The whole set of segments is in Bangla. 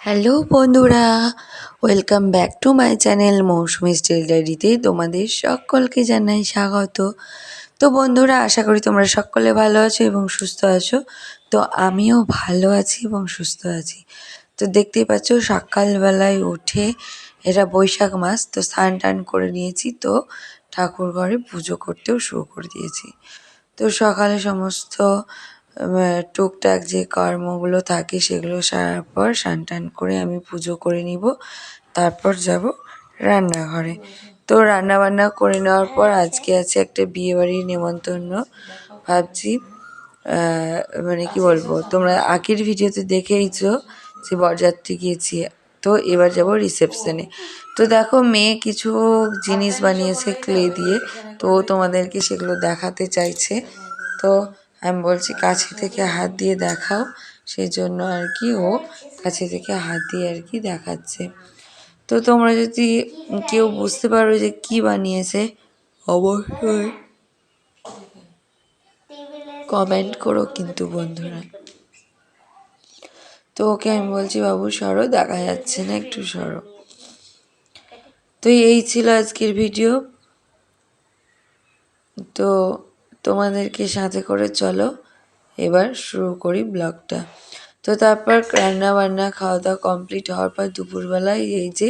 হ্যালো বন্ধুরা। Welcome back to my channel Mousumi steel ডায়েরিতে তোমাদের সকলকে জানাই স্বাগত। তো বন্ধুরা, আশা করি তোমরা সকলে ভালো আছো এবং সুস্থ আছো। তো আমিও ভালো আছি এবং সুস্থ আছি। তো দেখতেই পাচ্ছ, সকালবেলায় উঠে এটা বৈশাখ মাস, তো স্নান টান করে নিয়েছি, তো ঠাকুর ঘরে পুজো করতেও শুরু করে দিয়েছি। তো সকালে সমস্ত টুকটাক যে কর্মগুলো থাকে সেগুলো সারার পর স্নান টান করে আমি পুজো করে নিব। তারপর যাব রান্নাঘরে। তো রান্না বান্না করে নেওয়ার পর আজকে আছে একটা বিয়েবাড়ির নেমন্তন্ন। ভাবছি মানে কি বলব, তোমরা আগের ভিডিওতে দেখেইছো যে বরযাত্রী গিয়েছি। তো এবার যাব রিসেপশনে। তো দেখো, মেয়ে কিছু জিনিস বানিয়েছে ক্লে দিয়ে। তো তোমাদেরকে সেগুলো দেখাতে চাইছে। তো আমি বলছি, কাছে থেকে হাত দিয়ে দেখাও। সেই জন্য আর কি ও কাছে থেকে হাত দিয়ে আর কি দেখাচ্ছে। তো তোমরা যদি কেউ বুঝতে পারো যে কি বানিয়েছে, অবশ্যই কমেন্ট করো কিন্তু বন্ধুরা। তো ওকে আমি বলছি, বাবু, সরো, দেখা যাচ্ছে না একটু সরো। তো এই ছিল আজকের ভিডিও। তো তোমাদেরকে সাথে করে চলো। এবার শুরু করি ব্লগটা। তো তারপর রান্না বান্না খাওয়া দাওয়া কমপ্লিট হওয়ার পর দুপুরবেলায় এই যে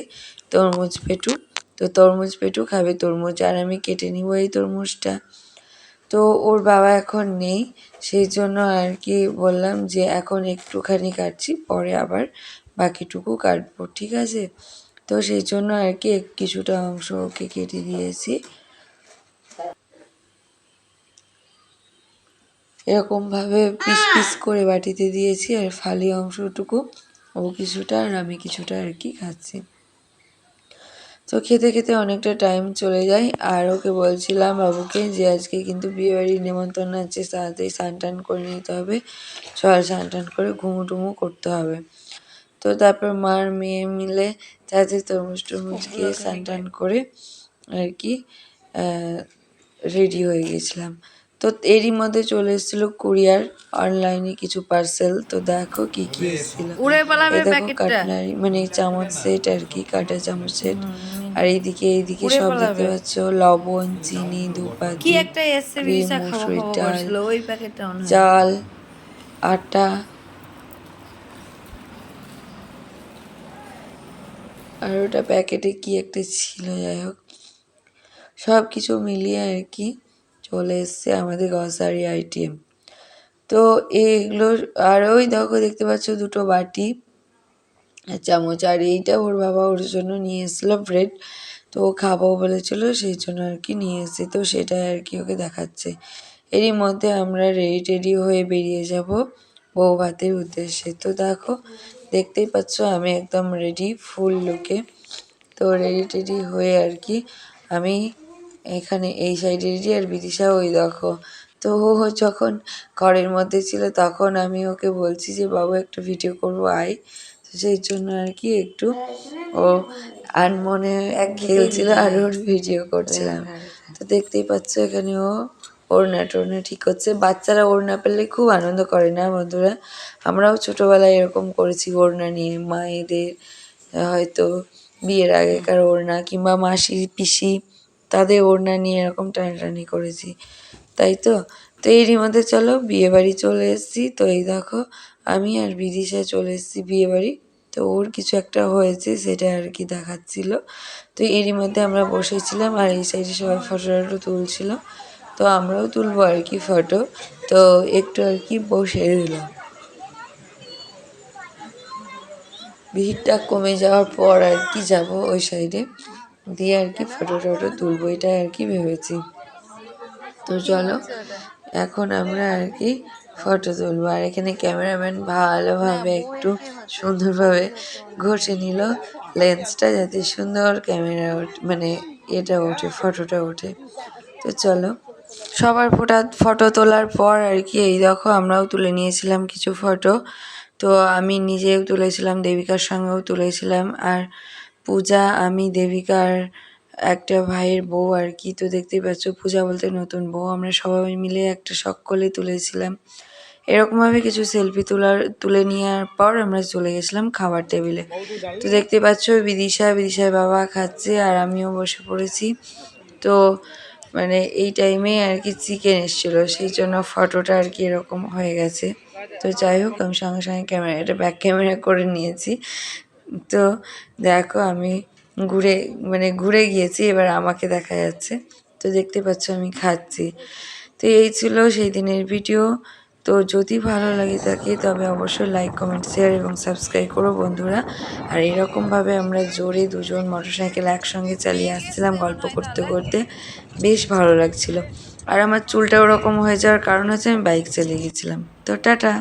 তরমুজ পেটু। তো তরমুজ পেটু খাবে তরমুজ আর আমি কেটে নিব এই তরমুজটা। তো ওর বাবা এখন নেই, সেই জন্য আর কি বললাম যে এখন একটুখানি কাটছি, পরে আবার বাকিটুকু কাটবো, ঠিক আছে? তো সেই জন্য আর কি কিছুটা অংশ ওকে কেটে দিয়েছি। এরকমভাবে পিস পিস করে বাটিতে দিয়েছি আর ফালি অংশটুকু। ও কিছুটা আর আমি কিছুটা আর কি খাচ্ছি। তো খেতে খেতে অনেকটা টাইম চলে যায়। আর ওকে বলছিলাম বাবুকে যে আজকে কিন্তু বিয়েবাড়ির নেমন্তন্ন আছে তাড়াতাড়ি স্নান টান করে নিতে হবে। চল স্নান টান করে ঘুমু টুমু করতে হবে। তো তারপর মার মেয়ে মিলে তাড়াতাড়ি তরমুজ টরমুজ খেয়ে স্নান টান করে আর কি রেডি হয়ে গেছিলাম। তো এরই মধ্যে চলে এসেছিল কুরিয়ার অনলাইনে কিছু পার্সেল তো দেখো কি কি এসেছিল দেখো মানে চামচ সেট আর কি কাটা চামচ সেট আর এইদিকে এইদিকে সব দেখতে পাচ্ছ লবণ চিনি ধূপাতি মুসুরির ডাল চাল আটা। আর ওটা প্যাকেটে কি একটা ছিল যাই হোক। সব কিছু মিলিয়ে আর কি। চলে এসছে আমাদের গ্রসারি আইটেম তো এইগুলো আর ওই দেখো, দেখতে পাচ্ছ দুটো বাটি চামচ, আর এইটা ওর বাবা ওর জন্য নিয়ে এসেছিল ব্রেড তো ও খাব বলেছিল, সেই জন্য আর কি নিয়ে এসেছে। তো সেটাই আর কি ওকে দেখাচ্ছে। এরই মধ্যে আমরা রেডি টেডি হয়ে বেরিয়ে যাব বউ ভাতের উদ্দেশ্যে। তো দেখো, দেখতেই পাচ্ছ আমি একদম রেডি ফুল লুকে তো রেডি টেডি হয়ে আর কি আমি এখানে এই সাইডেরই আর বিদিশা ওই দেখো। তো ও যখন ঘরের মধ্যে ছিল তখন আমি ওকে বলছি যে বাবু একটা ভিডিও করব আয়। তো সেই জন্য আর কি একটু ও আনমনে খেলছিল আর ওর ভিডিও করছিলাম। তো দেখতেই পাচ্ছ এখানে ও ওড়না টোড়না ঠিক হচ্ছে বাচ্চারা ওড়না পেলে খুব আনন্দ করে না বন্ধুরা? আমরাও ছোটোবেলায় এরকম করেছি ওড়না নিয়ে। মায়েদের হয়তো বিয়ের আগেকার ওড়না কিংবা মাসি পিসি তাদের ওড়না নিয়ে এরকম টানাটানি করেছি, তাই তো? তো এরই মধ্যে চলো বিয়েবাড়ি চলে এসেছি। তো এই দেখো, আমি আর বিদিশা চলে এসেছি বিয়েবাড়ি তো ওর কিছু একটা হয়েছে সেটা আর কি দেখাচ্ছিল। তো এরই মধ্যে আমরা বসেছিলাম আর এই সাইডে সবাই ফটো টটো তুলছিল। তো আমরাও তুলবো আর কি ফটো। তো একটু আর কি বসে দিলাম ভিড়টা কমে যাওয়ার পর আর কি যাব ওই সাইডে। দিয়ে আর কি ফটো টটো তুলবো এটাই আর কি ভেবেছি। তো চলো, এখন আমরা আর কি ফটো তুলবো। আর এখানে ক্যামেরাম্যান ভালোভাবে একটু সুন্দরভাবে ঘষে নিল লেন্সটা, যাতে সুন্দর ক্যামেরা মানে এটা ওঠে, ফটোটা ওঠে। তো চলো, সবার ফোটা, ফটো তোলার পর আর কি, এই দেখো আমরাও তুলে নিয়েছিলাম কিছু ফটো। তো আমি নিজেও তুলেছিলাম, দেবিকার সঙ্গেও তুলেছিলাম। আর পূজা, আমি, দেবিকার একটা ভাইয়ের বউ আর কি। তো দেখতেই পাচ্ছ, পূজা বলতে নতুন বউ। আমরা সবাই মিলে একটা সকলে তুলেছিলাম। এরকমভাবে কিছু সেলফি তোলার, তুলে নেওয়ার পর আমরা চলে গেছিলাম খাবার টেবিলে। তো দেখতে পাচ্ছ, বিদিশা, বিদিশার বাবা খাচ্ছে আর আমিও বসে পড়েছি। তো মানে এই টাইমে আর কি চিকেন এসেছিল, সেই জন্য ফটোটা আর কি এরকম হয়ে গেছে। তো যাই হোক, আমি সঙ্গে সঙ্গে ক্যামেরা, এটা ব্যাক ক্যামেরা করে নিয়েছি। তো দেখো আমি ঘুরে মানে ঘুরে গিয়েছি, এবার আমাকে দেখা যাচ্ছে। তো দেখতে পাচ্ছ আমি খাচ্ছি। তো এই ছিল সেই দিনের ভিডিও। তো যদি ভালো লাগে থাকে, তবে অবশ্যই লাইক কমেন্ট শেয়ার এবং সাবস্ক্রাইব করো বন্ধুরা। আর এরকমভাবে আমরা জোরে দুজন মোটরসাইকেল একসঙ্গে চালিয়ে আসছিলাম গল্প করতে করতে। বেশ ভালো লাগছিল। আর আমার চুলটা ওরকম হয়ে যাওয়ার কারণ হচ্ছে আমি বাইক চালিয়ে গেছিলাম। তো টাটা!